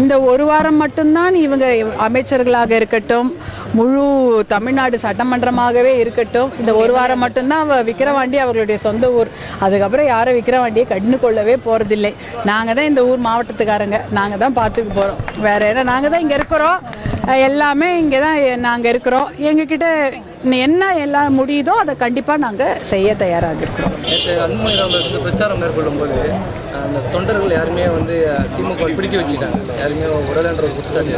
இந்த ஒரு வாரம் மட்டும்தான் இவங்க அமைச்சர்களாக இருக்கட்டும் முழு தமிழ்நாடு சட்டமன்றமாகவே இருக்கட்டும் இந்த ஒரு வாரம் மட்டும்தான் அவ விக்கிரவாண்டி அவர்களுடைய சொந்த ஊர். அதுக்கப்புறம் யாரும் விக்கிரவாண்டியை கண்டு கொள்ளவே போறதில்லை. நாங்கள் தான் இந்த ஊர் மாவட்டத்துக்காரங்க. நாங்கள் தான் பார்த்துக்க போகிறோம் வேற என்ன நாங்கள் தான் இங்கே இருக்கிறோம். எல்லாமே இங்கே தான் நாங்கள் இருக்கிறோம். எங்ககிட்ட என்ன எல்லாம் முடியுதோ அதை கண்டிப்பாக நாங்கள் செய்ய தயாராக இருக்கிறோம். பிரச்சாரம் மேற்கொள்ளும் போது அந்த தொண்டர்கள் யாருமே வந்து திமுக பிடிச்சு வச்சுட்டாங்க. யாருமே உடலன்ற ஒரு குற்றச்சாட்டு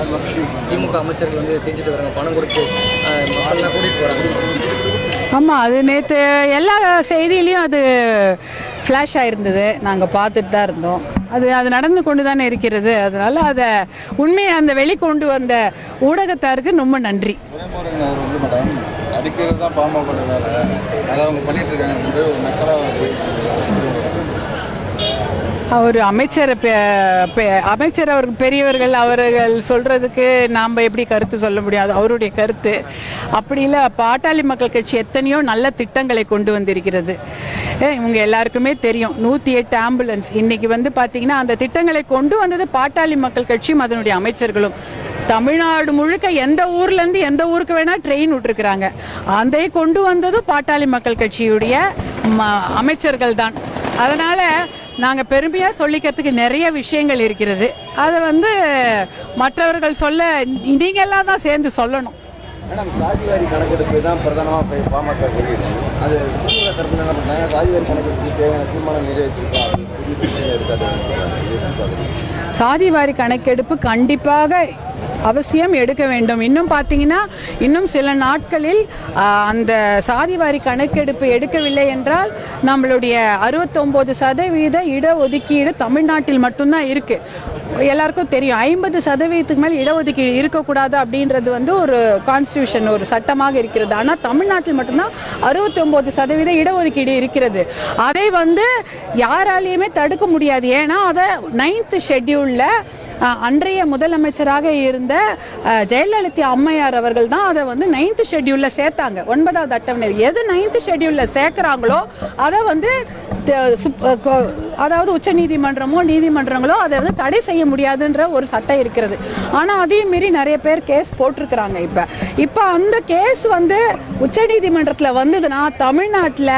திமுக அமைச்சர்கள் வந்து செஞ்சுட்டு வராங்க. பணம் கொடுத்து மக்கள்லாம் கூட்டிட்டு போறாங்க. ஆமாம் அது நேற்று எல்லா செய்தியிலையும் அது ஃப்ளாஷ் ஆயிருந்தது. நாங்கள் பார்த்துட்டு தான் இருந்தோம். அது அது நடந்து கொண்டு தானே இருக்கிறது. அதனால அதை உண்மையை அந்த வெளிக்கொண்டு வந்த ஊடகத்தாருக்கு ரொம்ப நன்றி. அடிக்கிறது தான் பாமக வேலை. அதை அவங்க பண்ணிட்டு இருக்காங்க ஒரு மக்களாக போயிட்டு இருக்காங்க அவர் அமைச்சர் பெ- பெ- அமைச்சர் அவர் பெரியவர்கள் அவர்கள் சொல்றதுக்கு நாம் எப்படி கருத்து சொல்ல முடியாது? அவருடைய கருத்து. அப்படி இல்லை பாட்டாளி மக்கள் கட்சி எத்தனையோ நல்ல திட்டங்களை கொண்டு வந்திருக்கிறது. இவங்க எல்லாருக்குமே தெரியும். நூற்றி எட்டு ஆம்புலன்ஸ். இன்னைக்கு வந்து பார்த்தீங்கன்னா அந்த திட்டங்களை கொண்டு வந்தது பாட்டாளி மக்கள் கட்சியும் அதனுடைய அமைச்சர்களும். தமிழ்நாடு முழுக்க எந்த ஊர்லேருந்து எந்த ஊருக்கு வேணால் ட்ரெயின் விட்டுருக்குறாங்க. அதை கொண்டு வந்ததும் பாட்டாளி மக்கள் கட்சியுடைய ம- அமைச்சர்கள் தான். அதனால் நாங்க பெருமையா சொல்லிக்கிறதுக்கு நிறைய விஷயங்கள் இருக்கிறது. அதை வந்து மற்றவர்கள் சொல்ல நீங்க எல்லாம் தான் சேர்ந்து சொல்லணும். மேடம் சாதிவாரி கணக்கெடுப்பு தான் பிரதானமாக பாமக வெளியிடும் அது திமுக தரப்புல என்ன பண்ணாங்க சாதிவாரி தேவையான தீர்மானம் நிறைவேற்றிருக்கோம். கணக்கெடுப்பு கண்டிப்பாக அவசியம் எடுக்க வேண்டும். இன்னும் பார்த்தீங்கன்னா இன்னும் சில நாட்களில் அந்த சாதி வாரி கணக்கெடுப்பு எடுக்கவில்லை என்றால் நம்மளுடைய அறுபத்தொம்போது சதவீத இடஒதுக்கீடு தமிழ்நாட்டில் மட்டும்தான் இருக்குது எல்லாருக்கும் தெரியும். ஐம்பது சதவீதத்துக்கு மேல் இடஒதுக்கீடு இருக்கக்கூடாது அப்படின்றது வந்து ஒரு கான்ஸ்டியூஷன் ஒரு சட்டமாக இருக்கிறது. ஆனால் தமிழ்நாட்டில் மட்டும்தான் அறுபத்தி ஒன்பது சதவீத இடஒதுக்கீடு இருக்கிறது. அதை வந்து யாராலையுமே தடுக்க முடியாது. ஏன்னா அதை நைன்த் ஷெட்யூலில் அன்றைய முதலமைச்சராக இருந்த ஜெயலலிதா அம்மையார் அவர்கள் தான் அதை வந்து நைன்த் ஷெட்யூலில் சேர்த்தாங்க. ஒன்பதாவது அட்டவணை. எது நைன்த் ஷெட்யூலில் சேர்க்குறாங்களோ அதை வந்து அதாவது உச்ச நீதிமன்றமோ நீதிமன்றங்களோ அதை வந்து தடை செய்ய முடியாதுன்ற ஒரு சட்டம் இருக்கிறது. ஆனால் அதையும் மீறி நிறைய பேர் கேஸ் போட்டிருக்கிறாங்க இப்போ. இப்போ அந்த கேஸ் வந்து உச்ச நீதிமன்றத்தில் வந்ததுன்னா தமிழ்நாட்டில்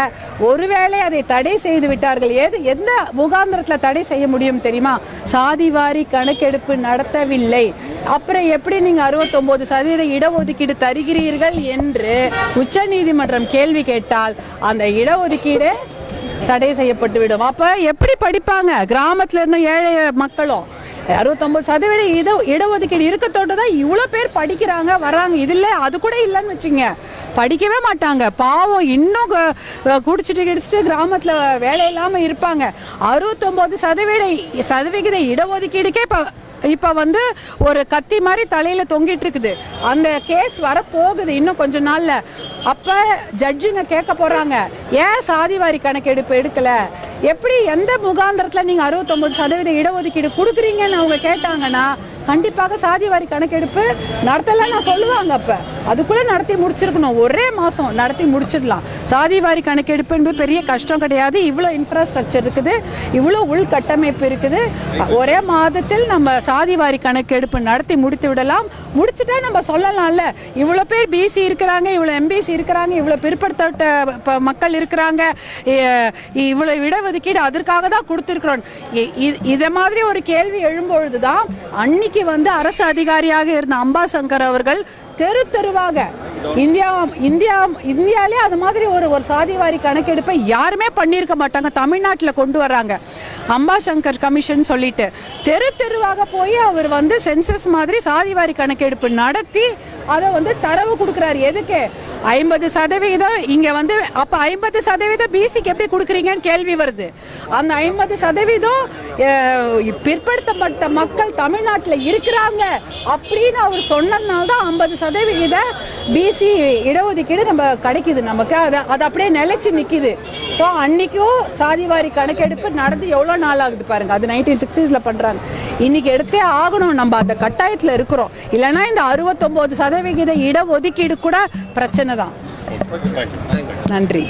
ஒருவேளை அதை தடை செய்து விட்டார்கள். ஏது எந்த முகாந்திரத்தில் தடை செய்ய முடியும் தெரியுமா? சாதிவாரி கணக்கெடுப்பு நடத்தவில்லை. அப்புறம் எப்படி நீங்க 69% சதவீத இடஒதுக்கீடு தருகிறீர்கள் என்று உச்ச நீதிமன்றம் கேள்வி கேட்டால் அந்த இடஒதுக்கீடு தடை செய்யப்பட்டு விடும். அப்போ எப்படி படிப்பாங்க? கிராமத்தில் இருந்த ஏழை மக்களும். அறுபத்தொம்பது சதவீத இட இடஒதுக்கீடு இருக்கத்தோடு தான் இவ்வளோ பேர் படிக்கிறாங்க வராங்க இதில் அது கூட இல்லைன்னு வச்சுங்க. படிக்கவே மாட்டாங்க. பாவம் இன்னும் குடிச்சிட்டு கிடிச்சிட்டு கிராமத்தில் வேலை இல்லாமல் இருப்பாங்க. அறுபத்தொம்போது சதவீத சதவிகித இடஒதுக்கீடுக்கே இப்போ இப்போ வந்து ஒரு கத்தி மாதிரி தலையில தொங்கிட்டு இருக்குது. அந்த கேஸ் வரப்போகுது இன்னும் கொஞ்ச நாள்ல. அப்ப ஜட்ஜுங்க கேட்க போறாங்க. ஏன் சாதிவாரி கணக்கெடுப்பு எடுக்கல? எப்படி எந்த முகாந்திரத்துல நீங்க 69% சதவீத இடஒதுக்கீடு கொடுக்குறீங்கன்னு அவங்க கேட்டாங்கன்னா கண்டிப்பாக சாதிவாரி கணக்கெடுப்பு நடத்தலாம் நான் சொல்லுவாங்க அப்போ. அதுக்குள்ளே நடத்தி முடிச்சிருக்கணும். ஒரே மாதம் நடத்தி முடிச்சிடலாம். சாதிவாரி கணக்கெடுப்பு என்பது பெரிய கஷ்டம் கிடையாது. இவ்வளோ இன்ஃப்ராஸ்ட்ரக்சர் இருக்குது. இவ்வளோ உள்கட்டமைப்பு இருக்குது. ஒரே மாதத்தில் நம்ம சாதிவாரி கணக்கெடுப்பு நடத்தி முடித்து விடலாம். முடிச்சுட்டா நம்ம சொல்லலாம்ல. இவ்வளோ பேர் பிசி இருக்கிறாங்க இவ்வளோ எம்பிசி இருக்கிறாங்க இவ்வளோ பிற்படுத்தப்பட்ட மக்கள் இருக்கிறாங்க. இவ்வளோ இடஒதுக்கீடு அதற்காக தான் கொடுத்துருக்குறோம். இ- இதை மாதிரி ஒரு கேள்வி எழும்பொழுது தான் அன்னைக்கு வந்து அரசு அதிகாரியாக இருந்த அம்பாசங்கர் அவர்கள் தெரு தெருவாக இந்தியா இந்தியா இந்தியாலே அது மாதிரி ஒரு ஒரு சாதிவாரி கணக்கெடுப்பை யாருமே பண்ணியிருக்க மாட்டாங்க. தமிழ்நாட்டில் கொண்டு வர்றாங்க. அம்பாசங்கர் கமிஷன் சொல்லிட்டு தெரு தெருவாக போய் அவர் வந்து சென்சஸ் மாதிரி சாதிவாரி கணக்கெடுப்பு நடத்தி அதை வந்து தரவு கொடுக்குறாரு. எதுக்கு? ஐம்பது சதவீதம் இங்கே வந்து அப்போ ஐம்பது சதவீதம் பிசிக்கு எப்படி கொடுக்குறீங்கன்னு கேள்வி வருது. அந்த ஐம்பது சதவீதம் பிற்படுத்தப்பட்ட மக்கள் தமிழ்நாட்டில் இருக்கிறாங்க அப்படின்னு அவர் சொன்னதுனால தான் ஐம்பது சதவிகித பிசி இடஒதுக்கீடு நம்ம கிடைக்குது. நமக்கு அது அது அப்படியே நிலைச்சு நிக்குது. ஸோ அன்னைக்கும் சாதிவாரி கணக்கெடுப்பு நடந்து எவ்வளோ நாள் ஆகுது பாருங்க. அது நைன்டீன் சிக்ஸ்டீஸ்ல பண்றாங்க. இன்னைக்கு எடுத்தே ஆகணும். நம்ம அந்த கட்டாயத்தில் இருக்கிறோம். இல்லைன்னா இந்த அறுபத்தொன்பது சதவிகித இடஒதுக்கீடு கூட பிரச்சனை தான். நன்றி.